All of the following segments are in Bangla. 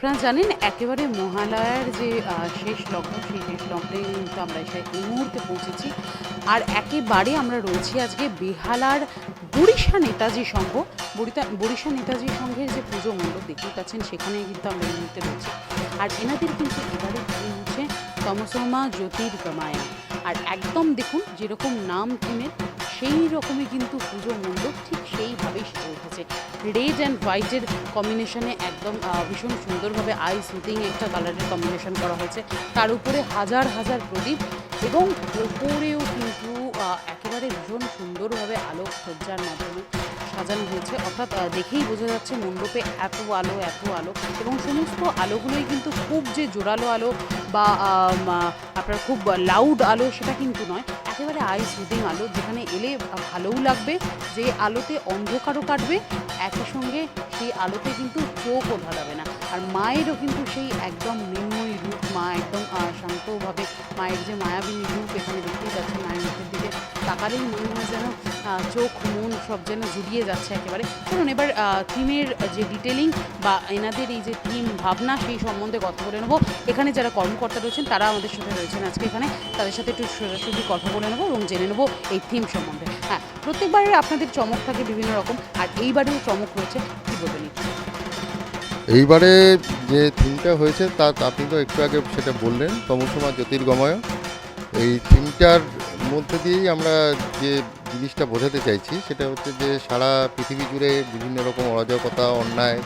আপনারা জানেন, একেবারে মহালয়ার যে শেষ লগ্ন, সেই শেষ লগ্নে কিন্তু আমরা এসে এই মুহূর্তে পৌঁছেছি। আর একেবারে আমরা রয়েছি আজকে বেহালার বরিশা নেতাজি সংঘ। বরিতা, বরিশা নেতাজি সংঘের যে পুজো মণ্ডপ দেখতে পাচ্ছেন সেখানে কিন্তু আমরা এই মুহূর্তে রয়েছি। আর এনাদের কিন্তু এবারে হচ্ছে, তমসমা জ্যোতির্গমায়া আর একদম দেখুন, যেরকম নাম থিমের সেই রকমই কিন্তু পুজো মণ্ডপ ঠিক সেইভাবেই সেজে উঠেছে। রেড অ্যান্ড হোয়াইটের কম্বিনেশনে একদম ভীষণ সুন্দরভাবে আই সুতিং একটা কালারের কম্বিনেশন করা হয়েছে। তার উপরে হাজার হাজার প্রদীপ এবং ওপরেও কিন্তু একেবারে ভীষণ সুন্দরভাবে আলোক সজ্জার মাধ্যমে সাজানো হয়েছে। অর্থাৎ দেখেই বোঝা যাচ্ছে মণ্ডপে এত আলো এত আলো এবং সমস্ত আলোগুলোই কিন্তু খুব যে জোরালো আলো বা আপনার খুব লাউড আলো সেটা কিন্তু নয়। একেবারে আই সুদিং আলো, যেখানে এলে ভালোও লাগবে, যে আলোতে অন্ধকারও কাটবে, একই সঙ্গে সেই আলোতে কিন্তু চোখও ধরাবে না। আর মায়েরও কিন্তু সেই একদম মৃন্ময় রূপ, মা একদম শান্তভাবে, মায়ের যে মায়াবিনী রূপ এখানে দেখতেই যাচ্ছে মায়ের মুখের দিকে তাকালেই মনে হয় যেন চোখ, মন সব যেন জুড়িয়ে যাচ্ছে একেবারে। শুনুন এবার থিমের যে ডিটেলিং বা এনাদের এই যে থিম ভাবনা, সেই সম্বন্ধে কথা বলে নেব। এখানে যারা কর্মকর্তা রয়েছেন, তারা আমাদের সাথে রয়েছেন আজকে এখানে। তাদের সাথে একটু সরাসরি কথা বলে নেব এবং জেনে নেব এই থিম সম্বন্ধে। হ্যাঁ প্রত্যেকবারে আপনাদের চমক থাকে বিভিন্ন রকম, আর এইবারেও চমক রয়েছে কী বলবেন এইবারে যে থিমটা হয়েছে, তা আপনি তো একটু আগে সেটা বললেন, তমসমা জ্যোতির্গময়। এই থিমটার মধ্যে দিয়েই আমরা যে জিনিসটা বোঝাতে চাইছি, সেটা হচ্ছে যে সারা পৃথিবী জুড়ে বিভিন্ন রকম অরাজকতা, অন্যায়,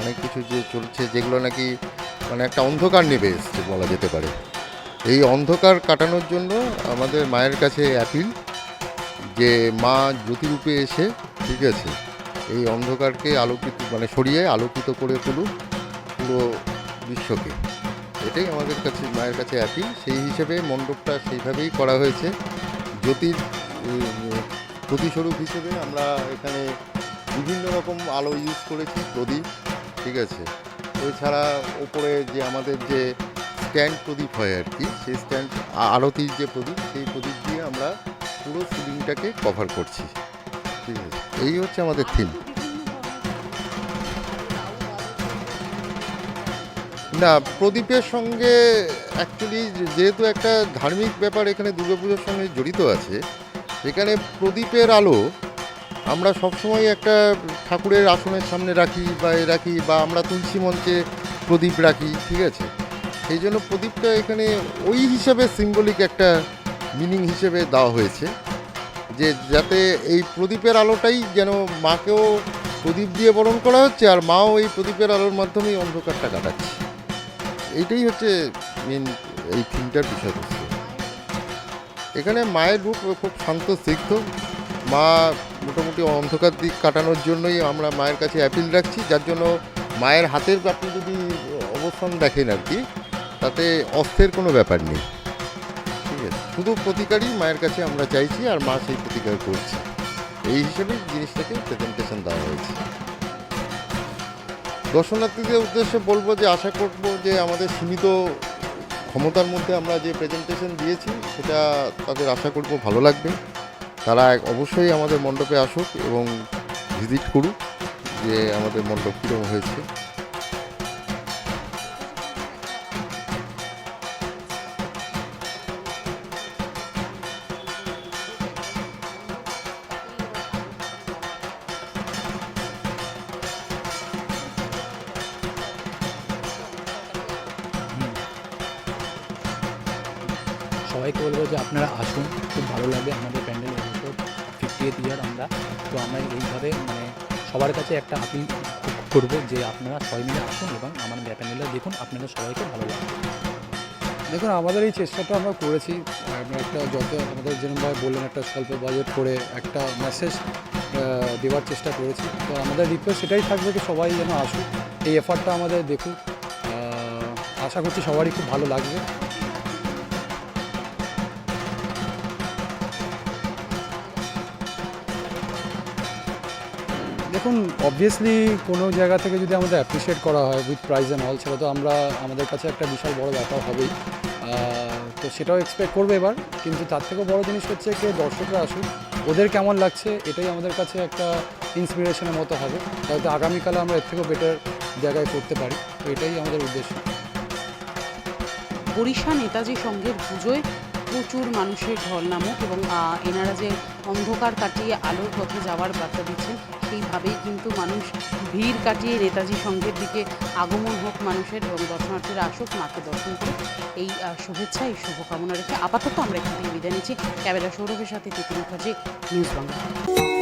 অনেক কিছু যে চলছে, যেগুলো নাকি মানে একটা অন্ধকার নেবে এসছে বলা যেতে পারে। এই অন্ধকার কাটানোর জন্য আমাদের মায়ের কাছে অ্যাপিল যে মা জ্যোতিরূপে এসে, ঠিক আছে, এই অন্ধকারকে আলোকিত মানে সরিয়ে আলোকিত করে তুলুক পুরো বিশ্বকে। এটাই আমাদের কাছে, মায়ের কাছে অ্যাপিল সেই হিসেবে মণ্ডপটা সেইভাবেই করা হয়েছে। জ্যোতির প্রতিস্বরূপ হিসেবে আমরা এখানে বিভিন্ন রকম আলো ইউজ করেছি, প্রদীপ, ঠিক আছে? এছাড়া ওপরে যে আমাদের যে স্ট্যান্ড প্রদীপ হয় আর কি, সেই স্ট্যান্ড আরতির যে প্রদীপ, সেই প্রদীপ দিয়ে আমরা পুরো সিলিংটাকে কভার করছি, ঠিক আছে? এই হচ্ছে আমাদের থিম না, প্রদীপের সঙ্গে অ্যাকচুয়ালি যেহেতু একটা ধার্মিক ব্যাপার এখানে দুর্গাপুজোর সঙ্গে জড়িত আছে এখানে প্রদীপের আলো আমরা সবসময় একটা ঠাকুরের আসনের সামনে রাখি বা এ রাখি বা আমরা তুলসী মঞ্চে প্রদীপ রাখি, ঠিক আছে? সেই জন্য প্রদীপটা এখানে ওই হিসাবে সিম্বলিক একটা মিনিং হিসেবে দেওয়া হয়েছে যে যাতে এই প্রদীপের আলোটাই যেন মাকেও প্রদীপ দিয়ে বরণ করা হচ্ছে আর মাও এই প্রদীপের আলোর মাধ্যমেই অন্ধকারটা কাটাচ্ছে। এইটাই হচ্ছে মেন এই থিমটার বিষয়বস্তু। এখানে মায়ের রূপ খুব শান্ত সিদ্ধ মা মোটামুটি অন্ধকার দিক কাটানোর জন্যই আমরা মায়ের কাছে অ্যাপিল রাখছি। যার জন্য মায়ের হাতের আপনি যদি অবস্থান দেখেন আর কি, তাতে অস্ত্রের কোনো ব্যাপার নেই। ঠিক আছে। শুধু প্রতিকারই মায়ের কাছে আমরা চাইছি আর মা সেই প্রতিকার করছে। এই হিসেবে জিনিসটাকে প্রেজেন্টেশন দেওয়া হয়েছে। দর্শনার্থীদের উদ্দেশ্যে বলব যে, আশা করব যে আমাদের সীমিত ক্ষমতার মধ্যে আমরা যে প্রেজেন্টেশন দিয়েছি, সেটা তাদের আশা করব ভালো লাগবে। তারা অবশ্যই আমাদের মণ্ডপে আসুক এবং ভিজিট করুক যে আমাদের মণ্ডপ কীরকম হয়েছে। সবাইকে বলব যে আপনারা আসুন, খুব ভালো লাগবে আমাদের প্যান্ডেল এবছর ফিফটি ইয়ার আমরা। তো আমরা এইভাবে মানে সবার কাছে একটা আপিল করব যে আপনারা সবাই মিলে আসুন এবং আমার প্যান্ডেলটা দেখুন, আপনাদের সবাইকে ভালো লাগবে। দেখুন, আমাদের এই চেষ্টাটা আমরা করেছি। আমরা একটা যত আমাদের যেরকমভাবে বললেন, একটা স্বল্প বাজেট করে একটা মেসেজ দেওয়ার চেষ্টা করেছি। তো আমাদের রিকোয়েস্ট সেটাই থাকবে যে সবাই যেন আসুক, এই এফার্টটা আমাদের দেখুক। আশা করছি সবারই খুব ভালো লাগবে। দেখুন অবভিয়াসলি কোনো জায়গা থেকে যদি আমাদের অ্যাপ্রিসিয়েট করা হয় উইথ প্রাইজ অ্যান্ড অল সেটা তো আমরা, আমাদের কাছে একটা বিশাল বড় ব্যাপার হবেই। তো সেটাও এক্সপেক্ট করবে এবার, কিন্তু তার থেকেও বড় জিনিস হচ্ছে কে দর্শকরা আসুক, ওদের কেমন লাগছে, এটাই আমাদের কাছে একটা ইন্সপিরেশনের মতো হবে। হয়তো আগামীকালে আমরা এর থেকেও বেটার জায়গায় করতে পারি, তো এটাই আমাদের উদ্দেশ্য। ওড়িশা নেতাজি সংঘের পুজোয় প্রচুর মানুষের ঢল নামুক এবং এনারা যে অন্ধকার কাটিয়ে আলোর পথে যাওয়ার বার্তা দিচ্ছেন সেইভাবেই কিন্তু মানুষ ভিড় কাটিয়ে নেতাজি সংঘের দিকে আগমন হোক মানুষের এবং দর্শনার্থীরা আসুক, মাকে দর্শন করে এই শুভেচ্ছা, এই শুভকামনা রেখে আপাতত আমরা এখান থেকে বিদায় নিচ্ছি। ক্যামেরা সৌরভের সাথে তিতি মুখার্জি, নিউজ বাংলা।